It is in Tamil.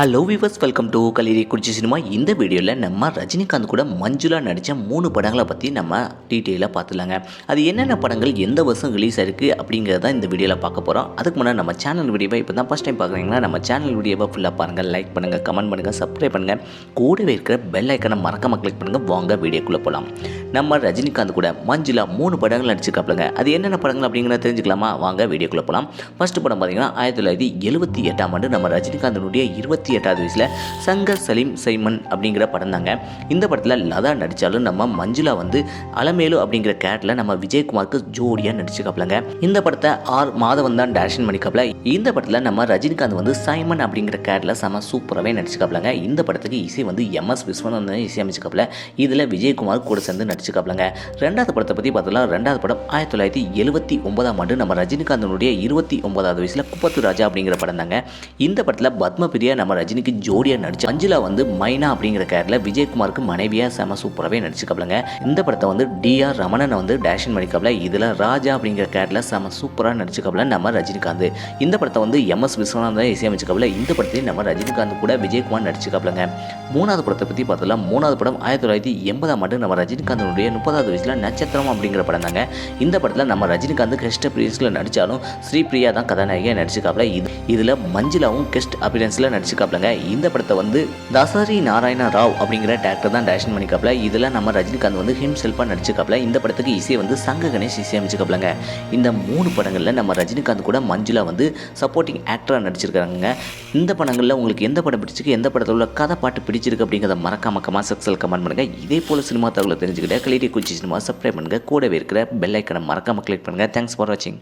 Hello viewers welcome to Kaliri Kurichi cinema இந்த வீடியோவில் நம்ம ரஜினிகாந்த் கூட மஞ்சுளா நடித்த மூணு படங்களை பற்றி நம்ம டீட்டெயிலாக பார்த்துலாங்க. அது என்னென்ன படங்கள் எந்த வருஷம் ரிலீஸ் ஆயிருக்கு அப்படிங்கிறத இந்த வீடியோவில் பார்க்க போகிறோம் அதுக்கு முன்னாடி நம்ம சேனல் வீடியோவை இப்போ தான் ஃபஸ்ட் டைம் பார்க்குறீங்கன்னா நம்ம சேனல் வீடியோவை ஃபுல்லாக பாருங்கள் லைக் பண்ணுங்கள் கமெண்ட் பண்ணுங்கள் சப்ஸ்கிரைப் பண்ணுங்கள் கூடவே இருக்கிற பெல் ஐக்கனை மறக்காம கிளிக் பண்ணுங்கள் வாங்க வீடியோக்குள்ளே போகலாம் நம்ம ரஜினிகாந்த் கூட மஞ்சுளா மூணு படங்கள் நடிச்சிருக்காப்லங்க. அது என்னென்ன படங்கள் அப்படிங்கிறத தெரிஞ்சுக்கலாமா? வாங்க வீடியோக்குள்ளே போகலாம் ஃபஸ்ட்டு படம் பார்த்தீங்கன்னா ஆயிரத்தி தொள்ளாயிரத்தி எழுபத்தி எட்டாம் ஆண்டு நம்ம ரஜினிகாந்தனுடைய இருபத்தி எட்டாவது வயசில் சங்கர் சலீம் சைமன் அப்படிங்கிற படம் தாங்க. இந்த படத்தில் லதா நடித்தாலும் நம்ம மஞ்சுளா வந்து அலமேலு அப்படிங்கிற கேரக்டரில் நம்ம விஜயகுமாருக்கு ஜோடியாக நடிச்சிருக்காப்லங்க. இந்த படத்தை ஆர் மாதவன் தான் டேரக்ஷன் பண்ணிக்காப்ல இந்த படத்தில் நம்ம ரஜினிகாந்த் வந்து சைமன் அப்படிங்கிற கேரக்டரில் செம சூப்பராகவே நடிச்சிருக்காப்லங்க. இந்த படத்துக்கு இசை வந்து எம் எஸ் விஸ்வநாதன் இசையமைச்சிக்காப்ல இதில் விஜயகுமார் கூட சேர்ந்து நடிச்சிருக்காப்லங்க. ரெண்டாவது படத்தை பற்றி பார்த்தோம்னா ரெண்டாவது படம் ஆயிரத்தி தொள்ளாயிரத்தி எழுபத்தி ஒன்பதாம் ஆண்டு நம்ம ரஜினிகாந்தனுடைய இருபத்தி ஒன்பதாவது வயசில் குப்பத்து ராஜா அப்படிங்கிற படம் தாங்க. இந்த படத்தில் பத்மபிரியா நம்ம ரஜினிக்கு ஜோடியாக நடிச்சு அஞ்சிலா வந்து மைனா அப்படிங்கிற கேரக்டரில் விஜயகுமாருக்கு மனைவியாக செம சூப்பராகவே நடிச்சுக்காப்லங்க. இந்த படத்தை வந்து டிஆர் ரமணன் வந்து டேஷன் பண்ணிக்காப்ல. இதில் ராஜா அப்படிங்கிற கேரக்டரில் செம சூப்பராக நடிச்சுக்காப்ல நம்ம ரஜினிகாந்த். இந்த படத்தை வந்து எம் எஸ் விஸ்வநாதன் இசையமைச்சுக்காப்ல. இந்த படத்தையும் நம்ம ரஜினிகாந்த் கூட விஜயகுமார் நடிச்சுக்காப்லங்க. மூணாவது படத்தை பற்றி பார்த்தோம்னா மூணாவது படம் ஆயிரத்தி தொள்ளாயிரத்தி எண்பதாம் ஆண்டு நம்ம ரஜினிகாந்தனுடைய முப்பதாவது வயசில் நட்சத்திரம் அப்படிங்கிற படம் தாங்க. இந்த படத்தில் நம்ம ரஜினிகாந்த் கெஸ்ட் அப்பியரன்ஸில் நடித்தாலும் ஸ்ரீபிரியா தான் கதாநாயகியாக நடிச்சிருக்காப்ல. இது இதில் மஞ்சளாவும் கெஸ்ட் அப்பியரன்ஸில் நடிச்சிருக்காப்லங்க. இந்த படத்தை வந்து தசரி நாராயண ராவ் அப்படிங்கிற டேரக்டர் தான் டேரக்ஷன் பண்ணிக்காப்ல இதில் நம்ம ரஜினிகாந்த் வந்து ஹிம் செல்ஃபாக நடிச்சிருக்காப்ல. இந்த படத்துக்கு இசையை வந்து சங்க கணேஷ் இசையமைச்சுக்காப்லங்க இந்த மூணு படங்களில் நம்ம ரஜினிகாந்த் கூட மஞ்சுளா வந்து சப்போர்ட்டிங் ஆக்டராக நடிச்சிருக்காங்க இந்த படங்களில் உங்களுக்கு எந்த படம் பிடிச்சிருக்கு? எந்த படத்தில் உள்ள கதை பாட்டு பிடிச்சிருக்கு அப்படிங்கிறத மறக்காம கமெண்ட் சக்ஸல் கமெண்ட் பண்ணுங்கள் இதே போல் சினிமா தகவலை தெரிஞ்சுக்கிட்டே கலிடி குச்சி சினிமா சப்ஸ்கிரைப் பண்ணுங்கள் கூடவே இருக்கிற பெல் ஐக்கனை மறக்காம கிளிக் பண்ணுங்கள் தேங்க்ஸ் ஃபார் வாட்சிங்